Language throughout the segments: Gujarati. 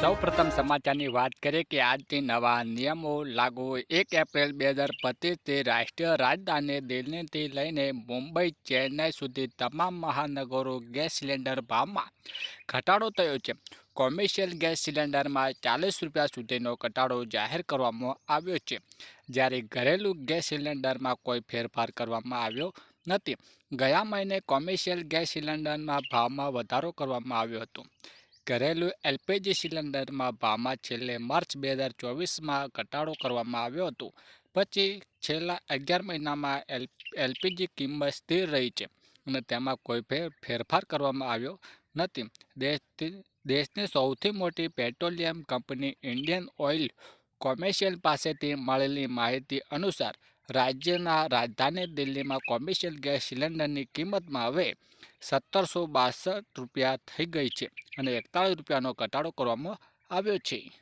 સૌ પ્રથમ સમાચારની વાત કરીએ કે આજથી નવા નિયમો લાગુ એક એપ્રિલ બે હજાર પચીસથી રાષ્ટ્રીય રાજધાની દિલ્હીથી લઈને મુંબઈ, ચેન્નઈ સુધી તમામ મહાનગરો ગેસ સિલિન્ડર ભાવમાં ઘટાડો થયો છે. કોમર્શિયલ ગેસ સિલિન્ડરમાં ચાલીસ રૂપિયા સુધીનો ઘટાડો જાહેર કરવામાં આવ્યો છે. જ્યારે ઘરેલું ગેસ સિલિન્ડરમાં કોઈ ફેરફાર કરવામાં આવ્યો નથી. ગયા મહિને કોમર્શિયલ ગેસ સિલિન્ડરના ભાવમાં વધારો કરવામાં આવ્યો હતો. ઘરેલું એલપીજી સિલિન્ડરમાં ભાવમાં છેલ્લે માર્ચ બે હજાર ચોવીસમાં ઘટાડો કરવામાં આવ્યો હતો. પછી છેલ્લા અગિયાર મહિનામાં એલ, એલપીજી કિંમત સ્થિર રહી છે અને તેમાં કોઈ ફેર, ફેરફાર કરવામાં આવ્યો નથી. દેશથી, દેશની સૌથી મોટી petroleum company Indian Oil commercial પાસેથી મળેલી માહિતી અનુસાર રાજ્યના રાજધાની દિલ્હીમાં કોમર્શિયલ ગેસ સિલિન્ડરની કિંમતમાં હવે સત્તરસો બાસઠ રૂપિયા થઈ ગઈ છે અને એકતાળીસ રૂપિયાનો ઘટાડો કરવામાં આવ્યો છે.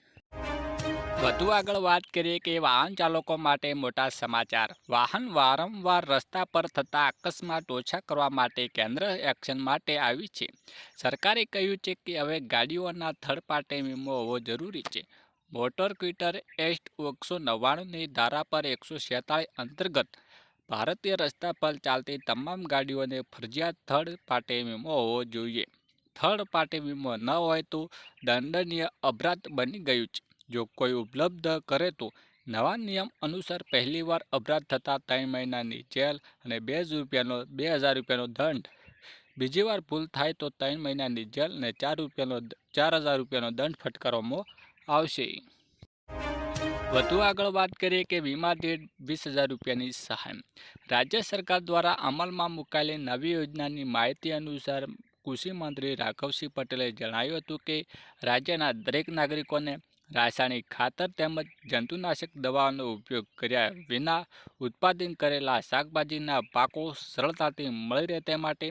વધુ આગળ વાત કરીએ કે વાહન ચાલકો માટે મોટા સમાચાર. વાહન વારંવાર રસ્તા પર થતા અકસ્માત ઓછા કરવા માટે કેન્દ્ર એક્શન માટે આવી છે. સરકારે કહ્યું છે કે હવે ગાડીઓના થર્ડ પાર્ટી વીમો હોવો જરૂરી છે. મોટર ક્વિટર એક્ટ એકસો નવ્વાણુંની ધારા પર એકસો છેતાળીસ અંતર્ગત ભારતીય રસ્તા પર ચાલતી તમામ ગાડીઓને ફરજિયાત થર્ડ પાર્ટી વીમો હોવો જોઈએ. થર્ડ પાર્ટી વીમો ન હોય તો દંડનીય અપરાધ બની ગયું છે. જો કોઈ ઉપલબ્ધ કરે તો નવા નિયમ અનુસાર પહેલીવાર અપરાધ થતાં ત્રણ મહિનાની જેલ અને બે જ રૂપિયાનો, બે હજાર રૂપિયાનો દંડ. બીજી વાર ભૂલ થાય તો ત્રણ મહિનાની જેલ અને ચાર રૂપિયાનો ચાર હજાર રૂપિયાનો દંડ ફટકારવામાં આવશે. વધુ આગળ વાત કરીએ કે વીમા દીઠ વીસ હજાર રૂપિયાની સહાય. રાજ્ય સરકાર દ્વારા અમલમાં મુકાયેલી નવી યોજનાની માહિતી અનુસાર કૃષિ મંત્રી રાઘવસિંહ પટેલે જણાવ્યું હતું કે, રાજ્યના દરેક નાગરિકોને રાસાયણિક ખાતર તેમજ જંતુનાશક દવાઓનો ઉપયોગ કર્યા વિના ઉત્પાદન કરેલા શાકભાજીના પાકો સરળતાથી મળી રહે તે માટે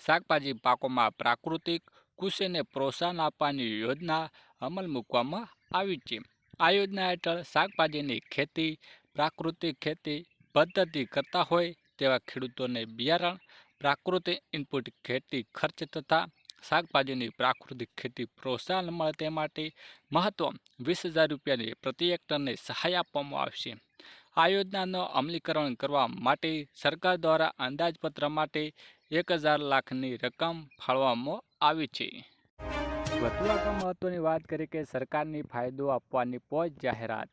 શાકભાજી પાકોમાં પ્રાકૃતિક કૃષિને પ્રોત્સાહન આપવાની યોજના અમલ મૂકવામાં આવી છે આ યોજના હેઠળ શાકભાજીની ખેતી, પ્રાકૃતિક ખેતી પદ્ધતિ કરતા હોય તેવા ખેડૂતોને બિયારણ, પ્રાકૃતિક ઇનપુટ ખેતી ખર્ચ તથા શાકભાજીની પ્રાકૃતિક ખેતી પ્રોત્સાહન મળે તે માટે મહત્વ વીસ હજાર રૂપિયાની પ્રતિ હેક્ટરને સહાય આપવામાં આવશે. આ યોજનાનો અમલીકરણ કરવા માટે સરકાર દ્વારા અંદાજપત્ર માટે એક હજાર લાખની રકમ ફાળવવામાં આવી છે. વધુ આગળ મહત્ત્વની વાત કરીએ કે સરકારની ફાયદો આપવાની પોચ જાહેરાત.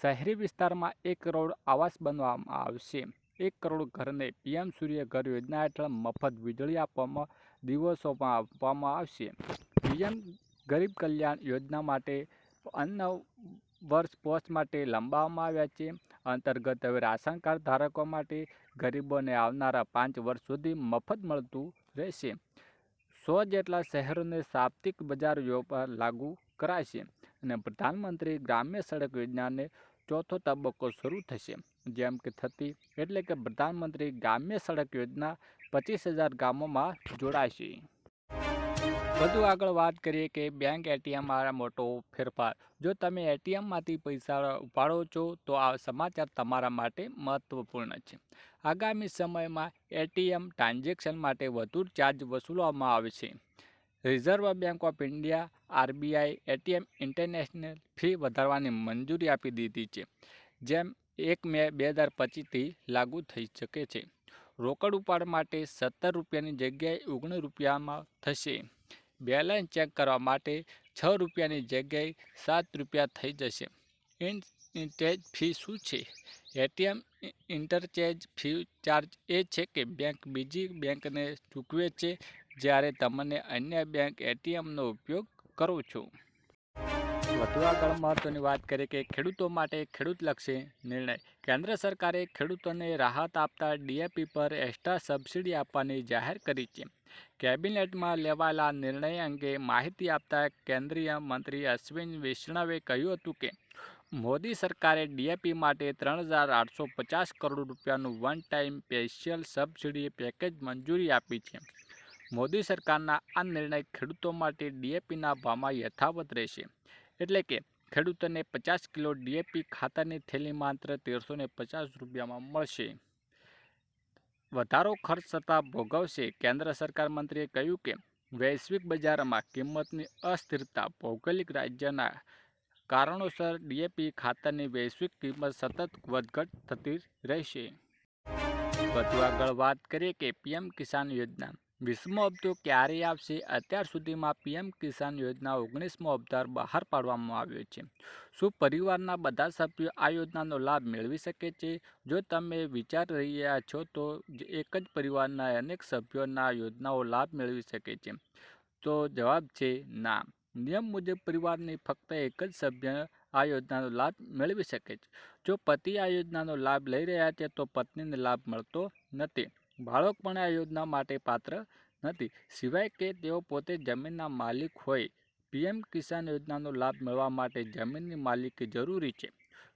શહેરી વિસ્તારમાં એક કરોડ આવાસ બનવામાં આવશે. એક કરોડ ઘરને પીએમ સૂર્ય ઘર યોજના હેઠળ મફત વીજળી આપવામાં દિવસોમાં આપવામાં આવશે. પીએમ ગરીબ કલ્યાણ યોજના માટે અન્ન વર્ષ પોસ્ટ માટે લંબાવવામાં આવ્યા છે. અંતર્ગત હવે રાશન કાર્ડ ધારકો માટે ગરીબોને આવનારા પાંચ વર્ષ સુધી મફત મળતું રહેશે. સો જેટલા શહેરોને સાપ્તિક બજાર પર લાગુ કરાશે અને પ્રધાનમંત્રી ગ્રામ્ય સડક યોજનાને ચોથો તબક્કો શરૂ થશે. જેમ કે થતી એટલે કે પ્રધાનમંત્રી ગ્રામ્ય સડક યોજના પચીસ હજાર ગામોમાં જોડાશે વધુ આગળ વાત કરીએ કે બેંક એટીએમમાં મોટો ફેરફાર. જો તમે એટીએમમાંથી પૈસા ઉપાડો છો, તો આ સમાચાર તમારા માટે મહત્વપૂર્ણ છે. આગામી સમયમાં એટીએમ ટ્રાન્ઝેક્શન માટે વધુ ચાર્જ વસૂલવામાં આવશે reserve bank of India RBI ATM international fee વધારવાની મંજૂરી આપી દીધી છે, જેમ એક મે બે હજાર પચીસથી લાગુ થઈ શકે છે. રોકડ ઉપાડ માટે સત્તર રૂપિયાની જગ્યાએ ઓગણીસ રૂપિયામાં થશે. બેલેન્સ ચેક કરવા માટે છ રૂપિયાની જગ્યાએ સાત રૂપિયા થઈ જશે. ઇન્ટરચેન્જ ફી શું છે? એટીએમ ઇન્ટરચેજ ફી ચાર્જ એ છે કે બેંક બીજી બેંકને ચૂકવે છે જ્યારે તમને અન્ય બેંક એટીએમનો ઉપયોગ કરો છો. વધુ આગળ મહત્ત્વની વાત કરીએ કે ખેડૂતો માટે ખેડૂતલક્ષી નિર્ણય કેન્દ્ર સરકારે ખેડૂતોને રાહત આપતા ડીએપી પર એક્સ્ટ્રા સબસિડી આપવાની જાહેર કરી છે. કેબિનેટમાં લેવાયેલા નિર્ણય અંગે માહિતી આપતા કેન્દ્રીય મંત્રી અશ્વિન વૈષ્ણવે કહ્યું હતું કે, મોદી સરકારે ડીએપી માટે ત્રણ હજાર આઠસો પચાસ કરોડ રૂપિયાનું one time special subsidy package મંજૂરી આપી છે. મોદી સરકારના આ નિર્ણય ખેડૂતો માટે ડીએપીના ભાવમાં યથાવત રહેશે. એટલે કે ખેડૂતોને પચાસ કિલો ડીએપી ખાતરની થેલી માત્ર તેરસો ને પચાસ રૂપિયામાં મળશે. વધારો ખર્ચ થતાં ભોગવશે. કેન્દ્ર સરકાર મંત્રીએ કહ્યું કે, વૈશ્વિક બજારમાં કિંમતની અસ્થિરતા ભૌગોલિક રાજ્યના કારણોસર ડીએપી ખાતરની વૈશ્વિક કિંમત સતત વધઘટ થતી રહેશે. વધુ આગળ વાત કરીએ કે પીએમ કિસાન યોજના. વીસમો હપ્તો ક્યારે આવશે? અત્યાર સુધીમાં પીએમ કિસાન યોજના ઓગણીસમો અવતાર બહાર પાડવામાં આવ્યો છે. શું પરિવારના બધા સભ્યો આ યોજનાનો લાભ મેળવી શકે છે? જો તમે વિચારી રહ્યા છો તો એક જ પરિવારના અનેક સભ્યોના યોજનાઓ લાભ મેળવી શકે છે. તો જવાબ છે ના. નિયમ મુજબ પરિવારની ફક્ત એક જ સભ્ય આ યોજનાનો લાભ મેળવી શકે છે. જો પતિ આ યોજનાનો લાભ લઈ રહ્યા છે તો પત્નીને લાભ મળતો નથી. બાળક પણ આ યોજના માટે પાત્ર નથી. સિવાય કે તેઓ પોતે જમીનના માલિક હોય, પીએમ કિસાન યોજનાનો લાભ મેળવવા માટે જમીનની માલિકી જરૂરી છે.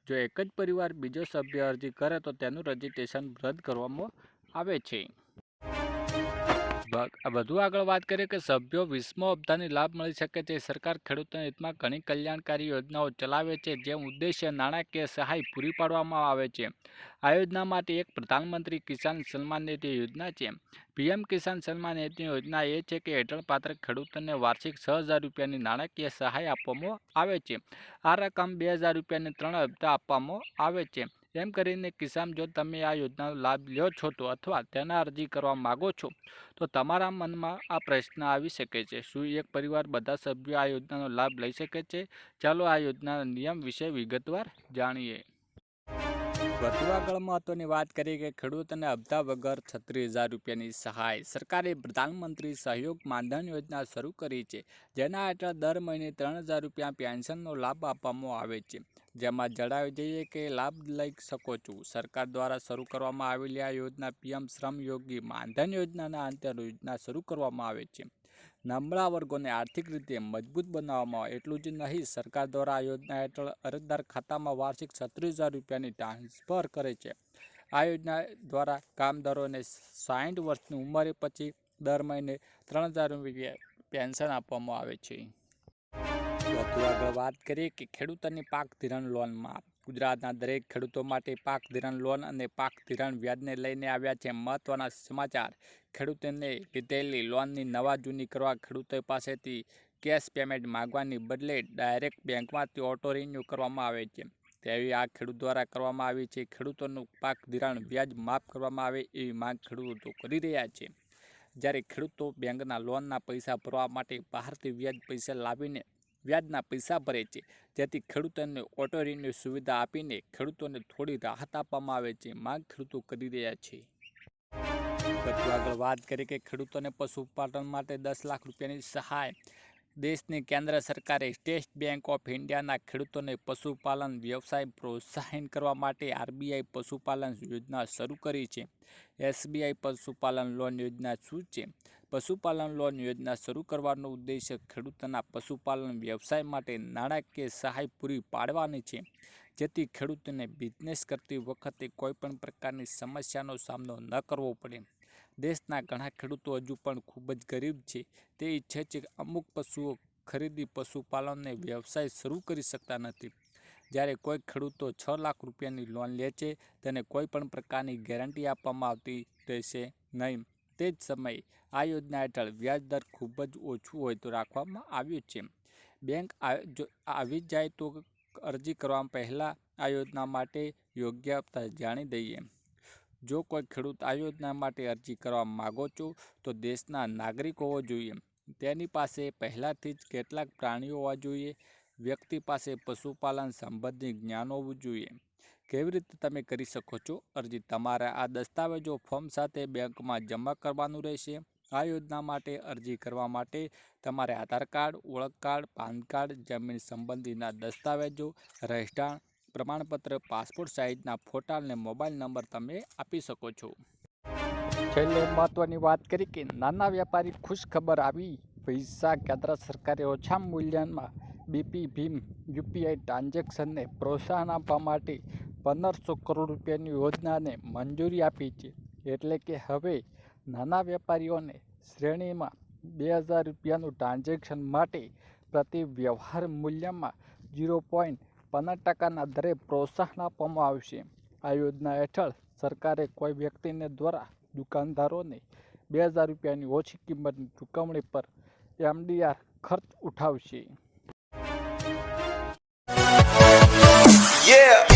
જો એક જ પરિવાર બીજો સભ્ય અરજી કરે તો તેનું રજિસ્ટ્રેશન રદ કરવામાં આવે છે. વધુ આગળ વાત કરીએ કે સભ્યો વીસમો હપ્તાની લાભ મળી શકે છે. સરકાર ખેડૂતોના હિતમાં ઘણી કલ્યાણકારી યોજનાઓ ચલાવે છે જેમ ઉદ્દેશ્ય નાણાકીય સહાય પૂરી પાડવામાં આવે છે. આ યોજના માટે એક પ્રધાનમંત્રી કિસાન સન્માન નિધિ યોજના છે. પીએમ કિસાન સન્માન નિધિ યોજના એ છે કે હેઠળ પાત્ર ખેડૂતોને વાર્ષિક છ હજાર રૂપિયાની નાણાકીય સહાય આપવામાં આવે છે. આ રકમ બે હજાર રૂપિયાની ત્રણ હપ્તા આપવામાં આવે છે. એમ કરીને કિસાન જો તમે આ યોજનાનો લાભ લ્યો છો તો અથવા તેના અરજી કરવા માગો છો, તો તમારા મનમાં આ પ્રશ્ન આવી શકે છે. શું એક પરિવાર બધા સભ્યો આ યોજનાનો લાભ લઈ શકે છે? ચાલો આ યોજનાના નિયમ વિશે વિગતવાર જાણીએ. વધુ આગળ મહત્વની વાત કરી કે ખેડૂતોને હપ્તા વગર છત્રીસ હજાર રૂપિયાની સહાય સરકારે પ્રધાનમંત્રી સહયોગ માનધન યોજના શરૂ કરી છે, જેના હેઠળ દર મહિને ત્રણ હજાર રૂપિયા પેન્શનનો લાભ આપવામાં આવે છે. જેમાં જણાવી જઈએ કે લાભ લઈ શકો છો. સરકાર દ્વારા શરૂ કરવામાં આવેલી આ યોજના પીએમ શ્રમ યોગી માનધન યોજનાના અંતે યોજના શરૂ કરવામાં આવે છે. નબળા વર્ગોને આર્થિક રીતે મજબૂત બનાવવામાં એટલું જ નહીં, સરકાર દ્વારા આ યોજના હેઠળ અરજદાર ખાતામાં વાર્ષિક છત્રીસ હજાર રૂપિયાની ટ્રાન્સફર કરે છે. આ યોજના દ્વારા કામદારોને સાઠ વર્ષની ઉંમરે પછી દર મહિને ત્રણ હજાર રૂપિયા પેન્શન આપવામાં આવે છે. વધુ આગળ વાત કરીએ કે ખેડૂતોની પાક ધિરાણ લોન માફ ગુજરાતના દરેક ખેડૂતો માટે પાક ધિરાણ લોન અને પાક ધિરાણ વ્યાજને લઈને આવ્યા છે. મહત્વના સમાચાર. ખેડૂતોને લીધેલી લોનની નવા જૂની કરવા ખેડૂતો પાસેથી કેશ પેમેન્ટ માંગવાની બદલે ડાયરેક્ટ બેંકમાંથી ઓટો રિન્યૂ કરવામાં આવે છે. તેવી આ ખેડૂત દ્વારા કરવામાં આવી છે. ખેડૂતોનું પાક ધિરાણ વ્યાજ માફ કરવામાં આવે એવી માંગ ખેડૂતો કરી રહ્યા છે. જ્યારે ખેડૂતો બેંકના લોનના પૈસા ભરવા માટે બહારથી વ્યાજ પૈસા લાવીને વ્યાજના પૈસા ભરે છે. જેથી ખેડૂતોને ઓટો રિન્યુ સુવિધા આપીને ખેડૂતોને થોડી રાહત આપવામાં આવે છે. માંગ ખેડૂતો કરી રહ્યા છે. આગળ વાત કરીએ કે ખેડૂતોને પશુપાલન માટે દસ લાખ રૂપિયાની સહાય દેશની કેન્દ્ર સરકારે સ્ટેટ બેંક ઓફ ઇન્ડિયાના ખેડૂતોને પશુપાલન વ્યવસાય પ્રોત્સાહન કરવા માટે આરબીઆઈ પશુપાલન યોજના શરૂ કરી છે. એસબીઆઈ પશુપાલન લોન યોજના શું છે? પશુપાલન લોન યોજના શરૂ કરવાનો ઉદ્દેશ્ય ખેડૂતોના પશુપાલન વ્યવસાય માટે નાણાકીય સહાય પૂરી પાડવાની છે. જેથી ખેડૂતોને બિઝનેસ કરતી વખતે કોઈપણ પ્રકારની સમસ્યાનો સામનો ન કરવો પડે. દેશના ઘણા ખેડૂતો હજુ પણ ખૂબ જ ગરીબ છે. તે ઈચ્છે છે કે અમુક પશુઓ ખરીદી પશુપાલનને વ્યવસાય શરૂ કરી શકતા નથી. જ્યારે કોઈ ખેડૂતો છ લાખ રૂપિયાની લોન લે છે, તેને કોઈ પણ પ્રકારની ગેરંટી આપવામાં આવતી રહેશે નહીં. તે જ સમયે આ યોજના હેઠળ વ્યાજ દર ખૂબ જ ઓછું હોય તો રાખવામાં આવ્યું છે. બેંક આવી જાય તો અરજી કરવા પહેલાં આ યોજના માટે યોગ્યતા જાણી દઈએ. જો કોઈ ખેડૂત આ યોજના માટે અરજી કરવા માગો છો, તો દેશના નાગરિક હોવો જોઈએ. તેની પાસે પહેલાંથી જ કેટલાક પ્રાણીઓ હોવા જોઈએ. વ્યક્તિ પાસે પશુપાલન સંબંધિત જ્ઞાન હોવું જોઈએ. કેવી રીતે તમે કરી શકો છો? અરજી તમારા આ દસ્તાવેજો ફોર્મ સાથે બેંકમાં જમા કરવાનું રહેશે. આ યોજના માટે અરજી કરવા માટે તમારે આધાર કાર્ડ, ઓળખ કાર્ડ, પાન કાર્ડ, જમીન સંબંધીના દસ્તાવેજો, રહેઠાણ પ્રમાણપત્ર, પાસપોર્ટ સાઇઝના ફોટા અને મોબાઈલ નંબર તમે આપી શકો છો. છેલ્લે મહત્વની વાત કરી કે નાના વ્યાપારી ખુશ ખબર આવી. પૈસા કેન્દ્ર સરકારે ઓછા મૂલ્યમાં બીપી, ભીમ, યુપીઆઈ ટ્રાન્ઝેક્શનને પ્રોત્સાહન આપવા માટે પંદરસો કરોડ રૂપિયાની યોજનાને મંજૂરી આપી છે. એટલે કે હવે નાના વેપારીઓને શ્રેણીમાં બે હજાર રૂપિયાનું ટ્રાન્ઝેક્શન માટે પ્રતિ વ્યવહાર મૂલ્યમાં ઝીરો પોઈન્ટ પચાસ ટકાના દરે પ્રોત્સાહન આપવામાં આવશે આ યોજના હેઠળ સરકારે કોઈ વ્યક્તિને દ્વારા દુકાનદારોને બે હજાર રૂપિયાની ઓછી કિંમતની ચૂકવણી પર એમડીઆર ખર્ચ ઉઠાવશે Yeah.